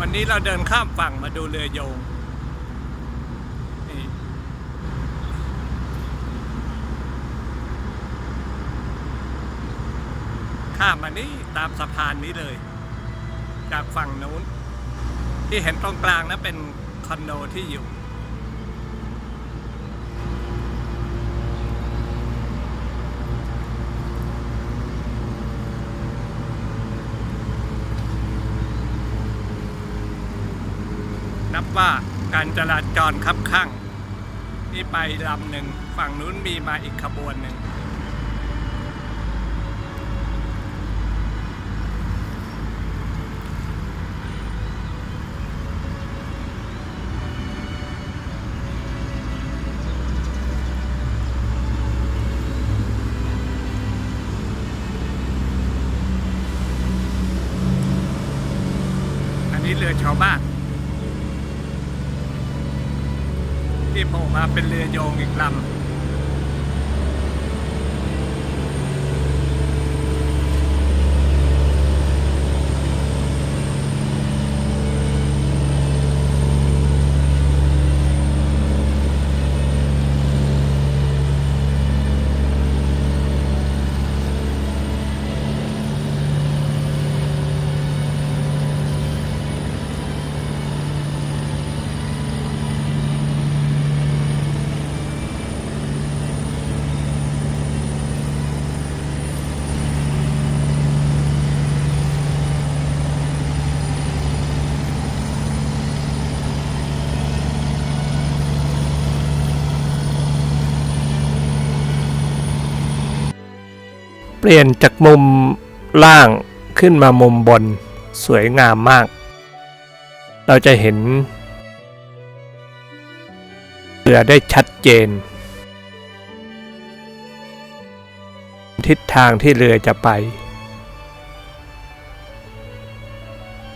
วันนี้เราเดินข้ามฝั่งมาดูเรือโยงข้ามมานี่ตามสะพานนี้เลย จากฝั่งนู้น ที่เห็นตรงกลางนะเป็นคอนโดที่อยู่ นับว่าการจราจรคับข้างนี่ไปลำหนึ่งฝั่งนู้นมีมาอีกขบวนหนึ่งอันนี้เรือชาวบ้าน ที่โผล่มาเป็นเรือโยงอีกลำ ปลี่ยนจากมุมล่างขึ้นมามุมบนสวยงามมาก เราจะเห็นเรือได้ชัดเจน ทิศทางที่เรือจะไป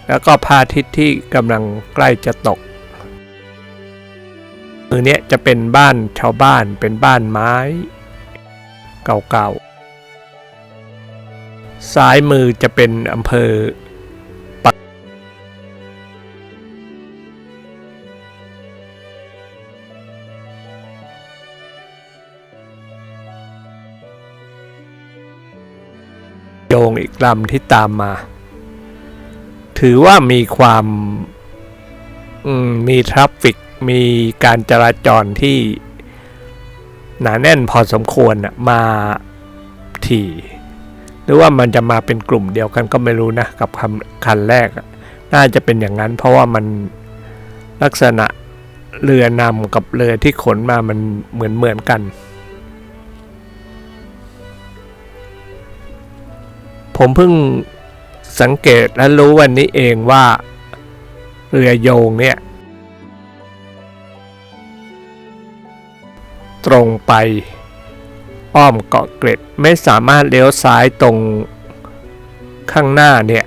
แล้วก็พาทิตย์ที่กำลังใกล้จะตกมือเนี้ยจะเป็นบ้านชาวบ้านเป็นบ้านไม้ เก่าๆ ซ้ายมือจะเป็นอำเภอปักโยงอีกลำที่ตามมา ถือว่ามีความมมีทราฟฟิก มีการจราจรที่หนาแน่นพอสมควรมาถี่ หรือว่ามันจะมาเป็นกลุ่มเดียวกันก็ไม่รู้นะกับคำคันแรก น่าจะเป็นอย่างนั้น เพราะว่ามันลักษณะเรือนำกับเรือที่ขนมามันเหมือนเหมือนกัน ผมเพิ่งสังเกตและรู้วันนี้เองว่าเรือโยงเนี่ย ตรงไป อ้อมเกาะเกร็ดไม่สามารถเลี้ยวซ้ายตรงข้างหน้าเนี่ย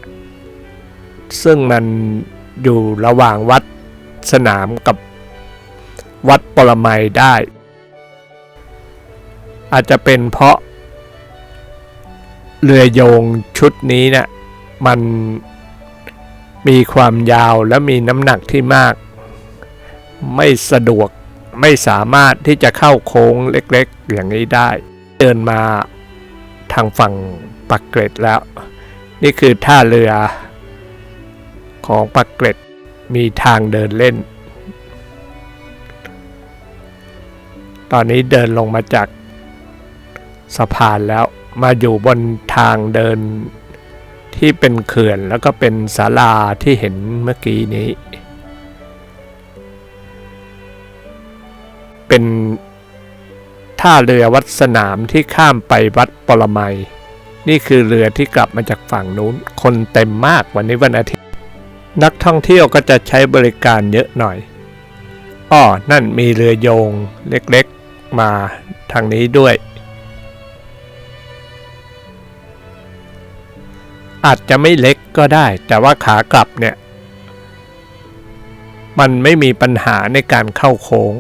ซึ่งมันอยู่ระหว่างวัดสนามกับวัดปรมัยได้ อาจจะเป็นเพราะ เรือโยงชุดนี้เนะี่ยมันมีความยาวและมีน้ำหนักที่มาก ไม่สะดวกไม่สามารถที่จะเข้าโค้งเล็กๆอย่างนี้ได้ เดินมาทางฝั่งปักเกร็ดแล้ว นี่คือท่าเรือของปักเกร็ดมีทางเดินเล่น ตอนนี้เดินลงมาจากสะพานแล้วมาอยู่บนทางเดินที่เป็นเขื่อนแล้วก็เป็นศาลาที่เห็นเมื่อกี้นี้ เป็น ท่าเรือวัดสนามที่ข้ามไปวัดปรมัย นี่คือเรือที่กลับมาจากฝั่งนู้น คนเต็มมากวันนี้วันอาทิตย์ นักท่องเที่ยวก็จะใช้บริการเยอะหน่อยอ้อนั่นมีเรือโยงเล็กๆมาทางนี้ด้วย อาจจะไม่เล็กก็ได้ แต่ว่าขากลับเนี่ย มันไม่มีปัญหาในการเข้าโค้ง